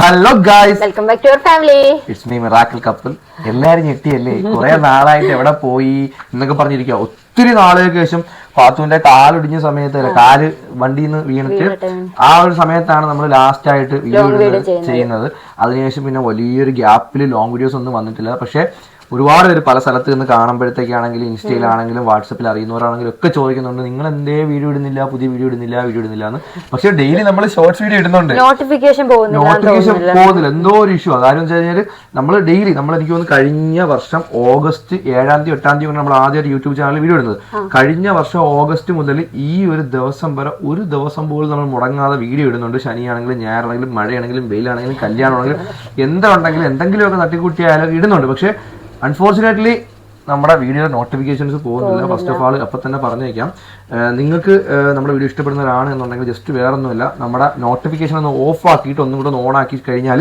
Hello guys welcome back to your family it's me miracle couple എല്ലാരും ഞെട്ടിയല്ലേ? കുറെ നാളായിട്ട് എവിടെ പോയി എന്നൊക്കെ പറഞ്ഞിരിക്കുക ഒത്തിരി നാളുകൾക്ക് ശേഷം പാത്തുവിന്റെ കാലൊടിഞ്ഞ സമയത്ത് അല്ല? കാൽ വണ്ടിയിൽ നിന്ന് വീണിട്ട് ആ ഒരു സമയത്താണ് നമ്മൾ ലാസ്റ്റ് ആയിട്ട് വീഡിയോ ചെയ്യുന്നത്. അതിനുശേഷം പിന്നെ വലിയൊരു ഗ്യാപ്പിൽ ലോങ് വീഡിയോസ് ഒന്നും വന്നിട്ടില്ല. പക്ഷെ ഒരുപാട് പേര് പല സ്ഥലത്ത് നിന്ന് കാണുമ്പോഴത്തേക്കാണെങ്കിലും ഇൻസ്റ്റയിലാണെങ്കിലും വാട്സപ്പിൽ അറിയുന്നവരാണെങ്കിലും ഒക്കെ ചോദിക്കുന്നുണ്ട് നിങ്ങൾ എന്തേ വീഡിയോ ഇടുന്നില്ല? പുതിയ വീഡിയോ ഇടുന്നില്ല? വീഡിയോ ഇടുന്നില്ല? എന്ന്. പക്ഷെ ഡെയിലി നമ്മൾ ഷോർട്സ് വീഡിയോ ഇടുന്നുണ്ട്. നോട്ടിഫിക്കേഷൻ പോകുന്നില്ല നോട്ടിഫിക്കേഷൻ പോകുന്നില്ല. എന്തോ ഒരു ഇഷ്യൂ അതാരും വെച്ച് കഴിഞ്ഞാൽ നമ്മൾ ഡെയിലി നമ്മൾ എനിക്ക് തോന്നുന്നു കഴിഞ്ഞ വർഷം ഓഗസ്റ്റ് ഏഴാം തീയതി എട്ടാം തീയതി നമ്മൾ ആദ്യമായിട്ട് യൂട്യൂബ് ചാനലിൽ വീഡിയോ ഇടുന്നത്. കഴിഞ്ഞ വർഷം ഓഗസ്റ്റ് മുതൽ ഈ ഒരു ദിവസം വരെ ഒരു ദിവസം പോലും നമ്മൾ മുടങ്ങാതെ വീഡിയോ ഇടുന്നുണ്ട്. ശനിയാണെങ്കിലും ഞായറാണെങ്കിലും മഴയാണെങ്കിലും വെയിലാണെങ്കിലും കല്യാണമാണെങ്കിലും എന്തുണ്ടെങ്കിലും എന്തെങ്കിലുമൊക്കെ തട്ടിക്കൂട്ടിയായാലും ഇടുന്നുണ്ട്. പക്ഷേ അൺഫോർച്ചുനേറ്റ്ലി നമ്മുടെ വീഡിയോ നോട്ടിഫിക്കേഷൻസ് പോകുന്നില്ല. ഫസ്റ്റ് ഓഫ് ആൾ അപ്പം തന്നെ പറഞ്ഞേക്കാം. നിങ്ങൾക്ക് നമ്മുടെ വീഡിയോ ഇഷ്ടപ്പെടുന്നവരാണ് എന്നുണ്ടെങ്കിൽ ജസ്റ്റ് വേറെ ഒന്നുമില്ല നമ്മുടെ നോട്ടിഫിക്കേഷൻ ഒന്ന് ഓഫ് ആക്കിയിട്ട് ഒന്നും കൂടെ ഒന്ന് ഓൺ ആക്കി കഴിഞ്ഞാൽ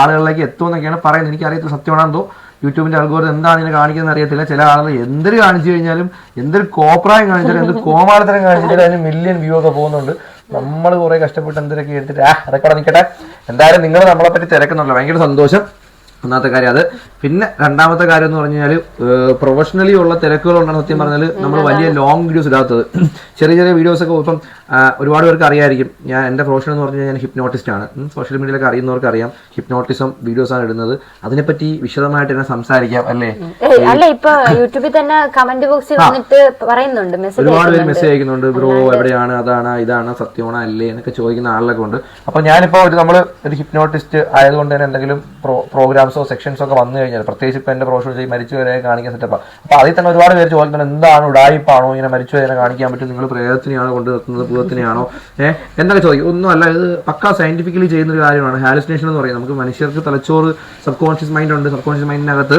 ആളുകളിലേക്ക് എത്തുമെന്നൊക്കെയാണ് പറയുന്നത്. എനിക്ക് അറിയത്തില്ല സത്യമാണെന്തോ യൂട്യൂബിന്റെ അൽഗോരിതം എന്താണ് ഇതിനെ കാണിക്കുന്നത് അറിയത്തില്ല. ചില ആളുകൾ എന്തൊരു കാണിച്ചു കഴിഞ്ഞാലും എന്തൊരു കോപ്രായം കാണിച്ചാലും എന്ത് കോമാളിത്തരം കാണിച്ചാലും അതിന് മില്യൺ വ്യൂ ഒക്കെ പോകുന്നുണ്ട്. നമ്മൾ കുറെ കഷ്ടപ്പെട്ട് എന്തൊക്കെ എടുത്തിട്ട് ആ അതൊക്കെ നിൽക്കട്ടെ. എന്തായാലും നിങ്ങൾ നമ്മളെ പറ്റി തിരക്കുന്നുണ്ടല്ലോ. ഭയങ്കര സന്തോഷം. ഒന്നാമത്തെ കാര്യം അത്. പിന്നെ രണ്ടാമത്തെ കാര്യം എന്ന് പറഞ്ഞു കഴിഞ്ഞാൽ പ്രൊഫഷണലി ഉള്ള തിരക്കുകൾ ഉണ്ടാണ് സത്യം പറഞ്ഞാൽ നമ്മൾ വലിയ ലോങ് വീഡിയോസ് ഇടാത്തത്. ചെറിയ ചെറിയ വീഡിയോസ് ഒക്കെ ഇപ്പം ഒരുപാട് പേർക്ക് അറിയായിരിക്കും. ഞാൻ എന്റെ പ്രൊഫഷൻ എന്ന് പറഞ്ഞു കഴിഞ്ഞാൽ ഞാൻ ഹിപ്നോട്ടിസ്റ്റ് ആണ്. സോഷ്യൽ മീഡിയയിലൊക്കെ അറിയുന്നവർക്ക് അറിയാം. ഹിപ്നോട്ടിസം വീഡിയോസ് ആണ് ഇടുന്നത്. അതിനെപ്പറ്റി വിശദമായിട്ട് തന്നെ സംസാരിക്കാം അല്ലേ? അല്ല ഇപ്പൊ യൂട്യൂബിൽ തന്നെ കമന്റ് ബോക്സിൽ വന്നിട്ട് പറയുന്നുണ്ട് മെസ്സേജ് ഒരുപാട് പേര് മെസ്സേജ് അയക്കുന്നുണ്ട്. ബ്രോ എവിടെയാണ്? അതാണ് ഇതാണ് സത്യമാണോ അല്ലേ? എന്നൊക്കെ ചോദിക്കുന്ന ആളുകളൊക്കെ ഉണ്ട്. അപ്പൊ ഞാനിപ്പോ ഒരു നമ്മൾ ഒരു ഹിപ്നോട്ടിസ്റ്റ് ആയതുകൊണ്ട് തന്നെ എന്തെങ്കിലും പ്രോഗ്രാംസോ സെക്ഷൻസോ ഒക്കെ വന്നു കഴിഞ്ഞാൽ പ്രത്യേകിച്ച് ഇപ്പൊ എന്റെ പ്രൊഫഷൻ ചെയ്ത് മരിച്ചുവരെ കാണിക്കാൻ സെറ്റപ്പാണ് അപ്പൊ അതിൽ തന്നെ ഒരുപാട് പേര് ചോദിക്കുന്നുണ്ട് എന്താണ് ഉടായിപ്പാണോ ഇങ്ങനെ മരിച്ചു വരെ കാണിക്കാൻ പറ്റും? നിങ്ങൾ പ്രേതത്തിനെയാണ് കൊണ്ടു ഭൂതത്തിനെയാണോ ഏഹ് എന്നൊക്കെ ചോദിക്കും ഒന്നും അല്ല ഇത് പക്ക സയന്റിഫിക്കലി ചെയ്യുന്ന ഒരു കാര്യമാണ്. ഹാലുസിനേഷൻ എന്ന് പറയുന്നത് നമുക്ക് മനുഷ്യർക്ക് തലച്ചോറ് സബ് കോൺഷ്യസ് മൈൻഡ് ഉണ്ട്. സബ് കോൺഷ്യസ് മൈൻഡിനകത്ത്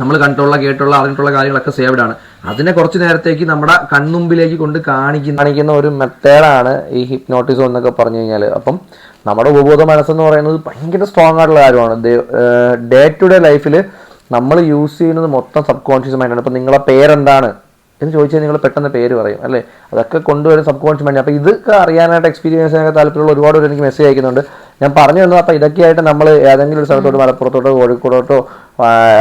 നമ്മൾ കണ്ടുള്ള കേട്ടുള്ള അറിഞ്ഞിട്ടുള്ള കാര്യങ്ങളൊക്കെ സേവ്ഡ് ആണ്. അതിനെ കുറച്ച് നേരത്തേക്ക് നമ്മുടെ കൺമുമ്പിലേക്ക് കൊണ്ട് കാണിക്കുന്ന കാണിക്കുന്ന ഒരു മെത്തേഡാണ് ഈ ഹിപ്നോട്ടിസം എന്നൊക്കെ പറഞ്ഞു കഴിഞ്ഞാൽ അപ്പം നമ്മുടെ ഉപബോധ മനസ്സെന്ന് പറയുന്നത് ഭയങ്കര സ്ട്രോങ് ആയിട്ടുള്ള കാര്യമാണ്. ഡേ ടു ഡേ ലൈഫിൽ നമ്മൾ യൂസ് ചെയ്യുന്നത് മൊത്തം സബ് കോൺഷ്യസ് മൈൻഡാണ് ഇപ്പം നിങ്ങളെ പേരെന്താണ്? എന്ന് ചോദിച്ചാൽ നിങ്ങൾ പെട്ടെന്ന് പേര് പറയും അല്ലേ? അതൊക്കെ കൊണ്ടുവരും സബ് കോൺഷ്യസ് മൈൻഡ് അപ്പോൾ ഇതൊക്കെ അറിയാനായിട്ട് എക്സ്പീരിയൻസ് താല്പര്യമുള്ള ഒരുപാട് പേര് എനിക്ക് മെസ്സേജ് അയക്കുന്നുണ്ട്. ഞാൻ പറഞ്ഞു തന്നു അപ്പോൾ ഇതൊക്കെയായിട്ട് നമ്മൾ ഏതെങ്കിലും ഒരു സ്ഥലത്തോട്ട് മലപ്പുറത്തോട്ടോ കോഴിക്കോടോട്ടോ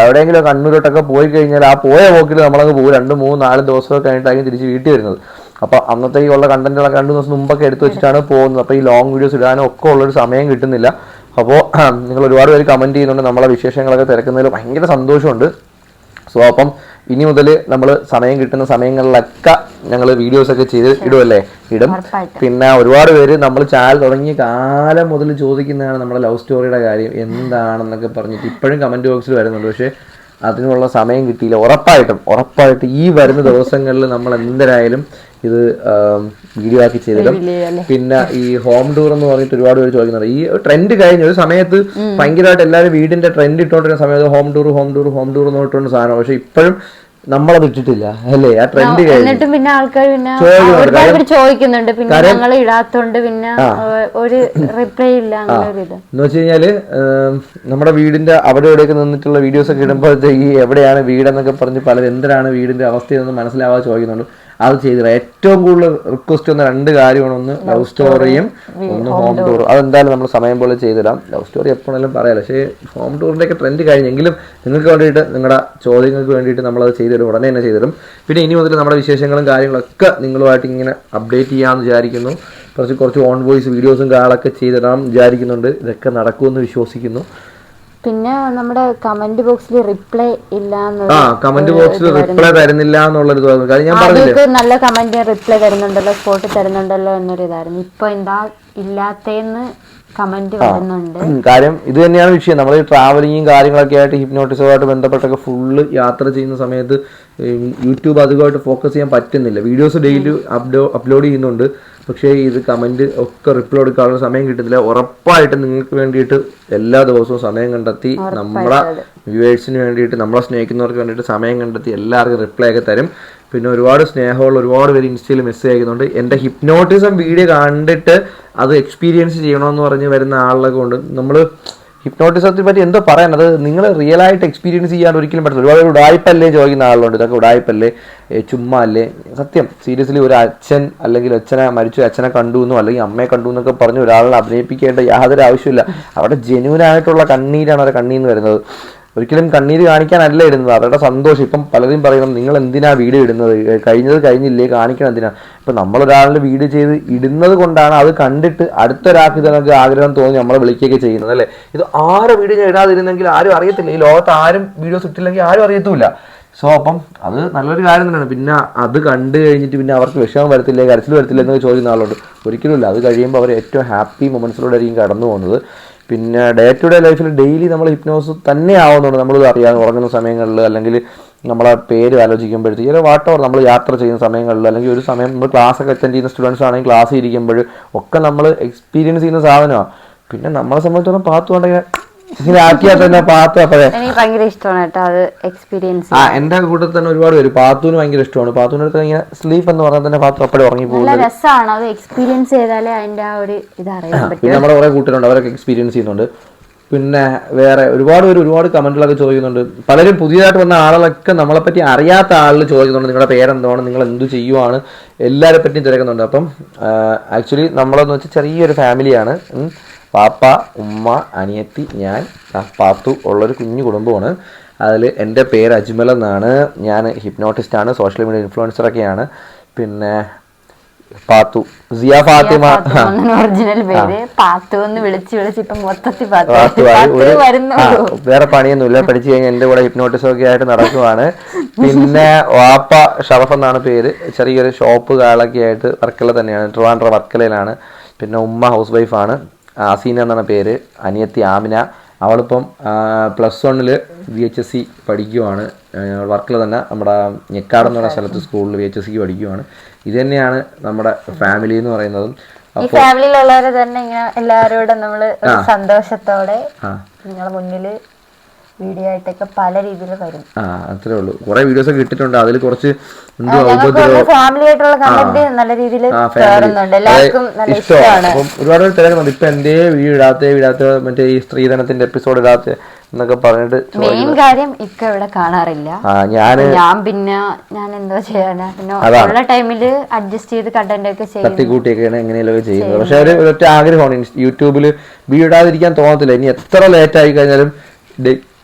എവിടെയെങ്കിലും കണ്ണൂരോട്ടൊക്കെ പോയി കഴിഞ്ഞാൽ ആ പോയ പോക്കിൽ നമ്മളങ്ങ് പോകും. രണ്ട് മൂന്ന് നാല് ദിവസമൊക്കെ കഴിഞ്ഞിട്ടായിരിക്കും തിരിച്ച് വീട്ടിൽ വരുന്നത്. അപ്പോൾ അന്നത്തേക്കുള്ള കണ്ടന്റുകളൊക്കെ രണ്ട് ദിവസം മുമ്പൊക്കെ എടുത്തു വെച്ചിട്ടാണ് പോകുന്നത്. അപ്പോൾ ഈ ലോങ് വീഡിയോസ് ഇടാനും ഒക്കെ ഉള്ളൊരു സമയം കിട്ടുന്നില്ല. അപ്പോൾ നിങ്ങൾ ഒരുപാട് പേര് കമന്റ് ചെയ്യുന്നുണ്ട്. നമ്മളെ വിശേഷങ്ങളൊക്കെ തിരക്കുന്നതിൽ ഭയങ്കര സന്തോഷമുണ്ട്. സോ അപ്പം ഇനി മുതൽ നമ്മൾ സമയം കിട്ടുന്ന സമയങ്ങളിലൊക്കെ ഞങ്ങൾ വീഡിയോസ് ഒക്കെ ചെയ്ത് ഇടുമല്ലേ ഇടും. പിന്നെ ഒരുപാട് പേര് നമ്മൾ ചാനൽ തുടങ്ങിയ കാലം മുതൽ ചോദിക്കുന്നതാണ് നമ്മുടെ ലവ് സ്റ്റോറിയുടെ കാര്യം എന്താണെന്നൊക്കെ പറഞ്ഞിട്ട് ഇപ്പോഴും കമന്റ് ബോക്സിൽ വരുന്നുണ്ട്. പക്ഷേ അതിനുള്ള സമയം കിട്ടിയില്ല. ഉറപ്പായിട്ടും ഉറപ്പായിട്ടും ഈ വരുന്ന ദിവസങ്ങളിൽ നമ്മൾ എന്തായാലും ഇത് വീഡിയോ ആക്കി ചെയ്തിടും. പിന്നെ ഈ ഹോം ടൂർ എന്ന് പറഞ്ഞിട്ട് ഒരുപാട് പേര് ചോദിക്കുന്നുണ്ട്. ഈ ട്രെൻഡ് കഴിഞ്ഞ ഒരു സമയത്ത് ഭയങ്കരമായിട്ട് എല്ലാവരും വീടിന്റെ ട്രെൻഡ് ഇട്ടോണ്ടിരുന്ന സമയത്ത് home tour home tour home tour എന്ന് പറഞ്ഞിട്ടുണ്ട് സാധനം. പക്ഷെ ഇപ്പോഴും നമ്മളത് ഇട്ടിട്ടില്ല. അല്ലേ? ആ ട്രെൻഡ് കഴിഞ്ഞു. പിന്നെ ആൾക്കാർ പിന്നെ ചോദിക്കുന്നുണ്ട്. പിന്നെ ഞങ്ങൾ ഇടാത്തോണ്ട് പിന്നെ ഒരു റിപ്ലൈ ഇല്ല എന്ന് വെച്ച് കഴിഞ്ഞാൽ നമ്മുടെ വീടിന്റെ അവിടെ ഇവിടെയൊക്കെ നിന്നിട്ടുള്ള വീഡിയോസ് ഒക്കെ ഇടുമ്പോഴത്തേക്ക് എവിടെയാണ് വീടെന്നൊക്കെ പറഞ്ഞ് പലരും എന്തിനാണ് വീടിന്റെ അവസ്ഥയെന്ന് മനസ്സിലാവാതെ ചോദിക്കുന്നുണ്ട്. അത് ചെയ്തില്ല ഏറ്റവും കൂടുതൽ റിക്വസ്റ്റ് വന്ന രണ്ട് കാര്യമാണ് ഒന്ന് ലവ് സ്റ്റോറിയും ഒന്ന് ഹോം ടൂർ അതെന്തായാലും നമ്മൾ സമയം പോലെ ചെയ്തിടാം. ലവ് സ്റ്റോറി എപ്പോഴെങ്കിലും പറയാം. പക്ഷേ ഹോം ടൂറിന്റെ ഒക്കെ ട്രെൻഡ് കഴിഞ്ഞെങ്കിലും നിങ്ങൾക്ക് വേണ്ടിയിട്ട് നിങ്ങളുടെ ചോദ്യങ്ങൾക്ക് വേണ്ടിയിട്ട് നമ്മളത് ചെയ്തിടും. ഉടനെ തന്നെ ചെയ്തിടും. പിന്നെ ഇനി മുതൽ നമ്മുടെ വിശേഷങ്ങളും കാര്യങ്ങളൊക്കെ നിങ്ങളുമായിട്ട് ഇങ്ങനെ അപ്ഡേറ്റ് ചെയ്യാമെന്ന് വിചാരിക്കുന്നു. കുറച്ച് കുറച്ച് ഓൺ വോയിസ് വീഡിയോസും കാര്യങ്ങളൊക്കെ ചെയ്തിടാം വിചാരിക്കുന്നുണ്ട്. ഇതൊക്കെ നടക്കുമെന്ന് വിശ്വസിക്കുന്നു. പിന്നെ നമ്മുടെ കമന്റ് ബോക്സിൽ റിപ്ലൈ ഇല്ല ആ കമന്റ് ബോക്സിൽ റിപ്ലൈ തരുന്നില്ല എന്നുള്ളൊരു കാര്യം ഞാൻ പറഞ്ഞില്ലേ? നല്ല കമന്റ് റിപ്ലൈ തരുന്നുണ്ടല്ലോ സ്പോട്ട് തരുന്നുണ്ടല്ലോ എന്നൊരു ഇതായിരുന്നു. ഇപ്പൊ എന്താ ഇല്ലാത്തേന്ന് കമന്റ് വരുന്നുണ്ട്. കാര്യം ഇത് തന്നെയാണ് വിഷയം. നമ്മൾ ട്രാവലിങ്ങും കാര്യങ്ങളൊക്കെ ആയിട്ട് ഹിപ്നോട്ടിസുമായിട്ട് ബന്ധപ്പെട്ടൊക്കെ ഫുള്ള് യാത്ര ചെയ്യുന്ന സമയത്ത് യൂട്യൂബ് അതുമായിട്ട് ഫോക്കസ് ചെയ്യാൻ പറ്റുന്നില്ല. വീഡിയോസ് ഡെയിലി അപ്ലോ അപ്ലോഡ് ചെയ്യുന്നുണ്ട്. പക്ഷേ ഇത് കമന്റ് ഒക്കെ റിപ്ലൈ കൊടുക്കാനുള്ള സമയം കിട്ടുന്നില്ല. ഉറപ്പായിട്ട് നിങ്ങൾക്ക് വേണ്ടിയിട്ട് എല്ലാ ദിവസവും സമയം കണ്ടെത്തി നമ്മളെ വ്യൂവേഴ്സിന് വേണ്ടിയിട്ട് നമ്മളെ സ്നേഹിക്കുന്നവർക്ക് വേണ്ടിയിട്ട് സമയം കണ്ടെത്തി എല്ലാവർക്കും റിപ്ലൈ ഒക്കെ തരും. പിന്നെ ഒരുപാട് സ്നേഹമുള്ള ഒരുപാട് പേര് ഇൻസ്റ്റയിൽ മെസ്സേജ് അയക്കുന്നുണ്ട്. എന്റെ ഹിപ്നോട്ടിസം വീഡിയോ കണ്ടിട്ട് അത് എക്സ്പീരിയൻസ് ചെയ്യണമെന്ന് പറഞ്ഞ് വരുന്ന ആളുകളൊക്കെ ഉണ്ട്. നമ്മൾ ഹിപ്നോട്ടിസത്തെ പറ്റി എന്തോ പറയാൻ അത് നിങ്ങൾ റിയൽ ആയിട്ട് എക്സ്പീരിയൻസ് ചെയ്യാൻ ഒരിക്കലും പറ്റില്ല ഒരുപാട് ഉടായ്പല്ലേ ചോദിക്കുന്ന ആളുണ്ട്. ഇതൊക്കെ ഉടായ്പല്ലേ ചുമ്മാ അല്ലേ? സത്യം. സീരിയസ്ലി ഒരു അച്ഛൻ അല്ലെങ്കിൽ അച്ഛനെ മരിച്ചു അച്ഛനെ കണ്ടു എന്നോ അല്ലെങ്കിൽ അമ്മയെ കണ്ടു എന്നൊക്കെ പറഞ്ഞ് ഒരാളെ അഭിനയിപ്പിക്കേണ്ട യാതൊരു ആവശ്യമില്ല അവിടെ ജെന്യൂൻ ആയിട്ടുള്ള കണ്ണീരാണ് അവരുടെ കണ്ണീന്ന് വരുന്നത്. ഒരിക്കലും കണ്ണീര് കാണിക്കാനല്ല ഇടുന്നത്. അവരുടെ സന്തോഷം. ഇപ്പം പലരും പറയുന്നത് നിങ്ങൾ എന്തിനാ വീഡിയോ ഇടുന്നത്? കഴിഞ്ഞത് കഴിഞ്ഞില്ലേ? കാണിക്കണം എന്തിനാ? ഇപ്പം നമ്മളൊരാളുടെ വീഡിയോ ചെയ്ത് ഇടുന്നത് കൊണ്ടാണ് അത് കണ്ടിട്ട് അടുത്തൊരാൾക്ക് ഇത് നമുക്ക് ആഗ്രഹം തോന്നി നമ്മളെ വിളിക്കുകയൊക്കെ ചെയ്യുന്നത് അല്ലേ? ഇത് ആരും വീഡിയോ ഞാൻ ഇടാതിരുന്നെങ്കിൽ ആരും അറിയത്തില്ല. ഈ ലോകത്ത് ആരും വീഡിയോസ് ഇട്ടില്ലെങ്കിൽ ആരും അറിയത്തുമില്ല സോ അപ്പം അത് നല്ലൊരു കാര്യം തന്നെയാണ്. പിന്നെ അത് കണ്ടു കഴിഞ്ഞിട്ട് പിന്നെ അവർക്ക് വിഷമം വരത്തില്ലേ കരച്ചിൽ വരത്തില്ല എന്നൊക്കെ ചോദിക്കുന്ന ആളുണ്ട്. ഒരിക്കലുമില്ല അത് കഴിയുമ്പോൾ അവർ ഏറ്റവും ഹാപ്പി മൊമെൻസിലൂടെ ആയിരിക്കും കടന്നു പോകുന്നത് പിന്നെ ഡേ ടു ഡേ ലൈഫിൽ ഡെയിലി നമ്മൾ ഹിപ്നോസ് തന്നെ ആവുന്നുണ്ട്. നമ്മളിത് അറിയാതെ ഉറങ്ങുന്ന സമയങ്ങളിൽ അല്ലെങ്കിൽ നമ്മളെ പേര് ആലോചിക്കുമ്പോഴത്തേക്ക് ചില വാട്ടവർ നമ്മൾ യാത്ര ചെയ്യുന്ന സമയങ്ങളിൽ അല്ലെങ്കിൽ ഒരു സമയം നമ്മൾ ക്ലാസ് ഒക്കെ അറ്റൻഡ് ചെയ്യുന്ന സ്റ്റുഡൻസ് ആണെങ്കിൽ ക്ലാസ് ഇരിക്കുമ്പോൾ ഒക്കെ നമ്മൾ എക്സ്പീരിയൻസ് ചെയ്യുന്ന സാധനമാണ്. പിന്നെ നമ്മളെ സംബന്ധിച്ചിടത്തോളം പാത്തു ഉണ്ടെങ്കിൽ ഇങ്ങനെ ആക്കിയാൽ തന്നെ പാത്തു അപ്പോഴേ എനിക്ക് ഭയങ്കര ഇഷ്ടമാണ് കേട്ടോ അത് എക്സ്പീരിയൻസ് ആ എന്റെ കൂട്ടത്തിൽ തന്നെ ഒരുപാട് പേര് പാത്തുവിന് ഭയങ്കര ഇഷ്ടമാണ്. പാത്തുവിന്റെ അടുത്ത് ഇങ്ങനെ സ്ലീപ്പ് എന്ന് പറഞ്ഞാൽ തന്നെ പാത്തു അപ്പഴേ ഉറങ്ങി പോകും നല്ല രസമാണ് അത് എക്സ്പീരിയൻസ് ചെയ്താലേ അതിന്റെ ആ ഒരു ഇത് അറിയാൻ പറ്റും. പിന്നെ നമ്മുടെ കുറെ കൂട്ടരുണ്ട് അവരൊക്കെ എക്സ്പീരിയൻസ് ചെയ്യുന്നുണ്ട്. പിന്നെ വേറെ ഒരുപാട് പേര് ഒരുപാട് കമന്റുകളൊക്കെ ചോദിക്കുന്നുണ്ട്. പലരും പുതിയതായിട്ട് വന്ന ആളുകളൊക്കെ നമ്മളെ പറ്റി അറിയാത്ത ആളുകൾ ചോദിക്കുന്നുണ്ട് നിങ്ങളുടെ പേരെന്താണ് നിങ്ങൾ എന്ത് ചെയ്യുവാണ് എല്ലാവരെ പറ്റിയും തിരക്കുന്നുണ്ട്. അപ്പം ആക്ച്വലി നമ്മളെന്ന് വെച്ചാൽ ചെറിയൊരു ഫാമിലിയാണ്. പാപ്പ ഉമ്മ അനിയത്തി ഞാൻ പാത്തു ഉള്ളൊരു കുഞ്ഞു കുടുംബമാണ്. അതിൽ എന്റെ പേര് അജ്മൽ എന്നാണ്. ഞാൻ ഹിപ്നോട്ടിസ്റ്റാണ് സോഷ്യൽ മീഡിയ ഇൻഫ്ലുവൻസറൊക്കെയാണ് പിന്നെ പാത്തു സിയ ഫാത്തിമ. ഒറിജിനൽ പേര്. പാത്തു എന്ന് വിളിച്ച് വിളിച്ച് ഇപ്പൊ മൊത്തത്തിൽ വേറെ പണിയൊന്നുമില്ല പഠിച്ചു കഴിഞ്ഞാൽ എന്റെ കൂടെ ഹിപ്നോട്ടിസം ഒക്കെ ആയിട്ട് നടക്കുവാണ്. പിന്നെ വാപ്പ ഷറഫ് എന്നാണ് പേര്. ചെറിയൊരു ഷോപ്പ് കാളൊക്കെ ആയിട്ട് വർക്കല തന്നെയാണ്. ട്രിവാൻഡ്ര വർക്കലയിലാണ്. പിന്നെ ഉമ്മ ഹൗസ് വൈഫാണ്. ആസീന എന്നാണ് പേര്. അനിയത്തി ആമിന. അവളിപ്പം പ്ലസ് വണ്ണിൽ വി എച്ച് എസ് സി പഠിക്കുവാണ്. വർക്കിൽ തന്നെ നമ്മുടെ ഞെക്കാട് എന്ന് പറയുന്ന സ്ഥലത്ത് സ്കൂളിൽ വി എച്ച് എസ് സിക്ക് പഠിക്കുവാണ്. ഇത് തന്നെയാണ് നമ്മുടെ ഫാമിലി എന്ന് പറയുന്നതും. ഈ ഫാമിലിയിലുള്ളവരെ തന്നെ ഇങ്ങനെ എല്ലാവരോടും നമ്മൾ സന്തോഷത്തോടെ നിങ്ങളുടെ മുന്നിൽ വീഡിയോ ആയിട്ടൊക്കെ പല രീതിയിൽ വരും. ആ അത്രേ ഉള്ളൂ. കുറെ വീഡിയോസ് ഒക്കെ ഇട്ടിട്ടുണ്ട്. അതിൽ കുറച്ച് എന്തോ ഞങ്ങൾക്ക് ഫാമിലി ആയിട്ടുള്ള കണ്ടന്റ് നല്ല രീതിയിൽ. കയറുന്നുണ്ട് എല്ലാവർക്കും നല്ല ഇഷ്ടമാണ്. അപ്പം ഒരുപാട് പേര് തിരക്കുന്നുണ്ട് ഇപ്പൊ എന്തേ വീഡിയോ ഇടാത്ത ഇടാത്ത മറ്റേ ഈ സ്ത്രീധനത്തിന്റെ എപ്പിസോഡ് ഇടാത്ത എന്നൊക്കെ പറഞ്ഞിട്ട് മെയിൻ കാര്യം ഇക്ക ഇവിടെ കാണാറില്ല. ഞാൻ ഞാൻ പിന്നെ ഞാൻ എന്തോ ചെയ്യാനാ. പിന്നെ ഉള്ള ടൈമിൽ അഡ്ജസ്റ്റ് ചെയ്ത് കണ്ടന്റ് ഒക്കെ തട്ടിക്കൂട്ടിയൊക്കെയാണ് എങ്ങനെയൊക്കെ ചെയ്യുന്നത്. പക്ഷെ ഒരു ഒറ്റ ആഗ്രഹമാണ്. യൂട്യൂബിൽ യൂട്യൂബിൽ വീഡിയോ ഇടാതിരിക്കാൻ തോന്നത്തില്ല. ഇനി എത്ര ലേറ്റ് ആയി കഴിഞ്ഞാലും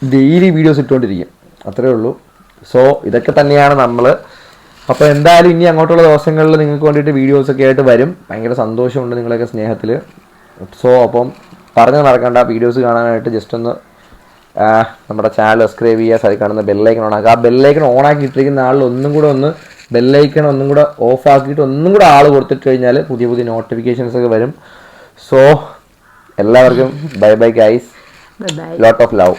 ഡെയിലി വീഡിയോസ് ഇട്ടുകൊണ്ടിരിക്കും. അത്രേ ഉള്ളൂ. സോ ഇതൊക്കെ തന്നെയാണ് നമ്മൾ അപ്പോൾ എന്തായാലും ഇനി അങ്ങോട്ടുള്ള ദിവസങ്ങളിൽ നിങ്ങൾക്ക് വേണ്ടിയിട്ട് വീഡിയോസൊക്കെ ആയിട്ട് വരും. ഭയങ്കര സന്തോഷമുണ്ട് നിങ്ങളൊക്കെ സ്നേഹത്തിൽ സോ അപ്പം പറഞ്ഞു നടക്കേണ്ട വീഡിയോസ് കാണാനായിട്ട് ജസ്റ്റ് ഒന്ന് നമ്മുടെ ചാനൽ സബ്സ്ക്രൈബ് ചെയ്യുക സൈ കാണുന്ന ബെല്ലൈക്കൺ ഓൺ ആക്കുക. ആ ബെല്ലൈക്കൺ ഓൺ ആക്കി ഇട്ടിരിക്കുന്ന ആളിൽ ഒന്നും കൂടെ ഒന്ന് ബെല്ലൈക്കൺ ഒന്നും കൂടെ ഓഫ് ആക്കിയിട്ട് ഒന്നും കൂടെ ആൾ കൊടുത്തിട്ട് കഴിഞ്ഞാൽ പുതിയ പുതിയ നോട്ടിഫിക്കേഷൻസ് ഒക്കെ വരും. സോ എല്ലാവർക്കും bye bye guys lot of love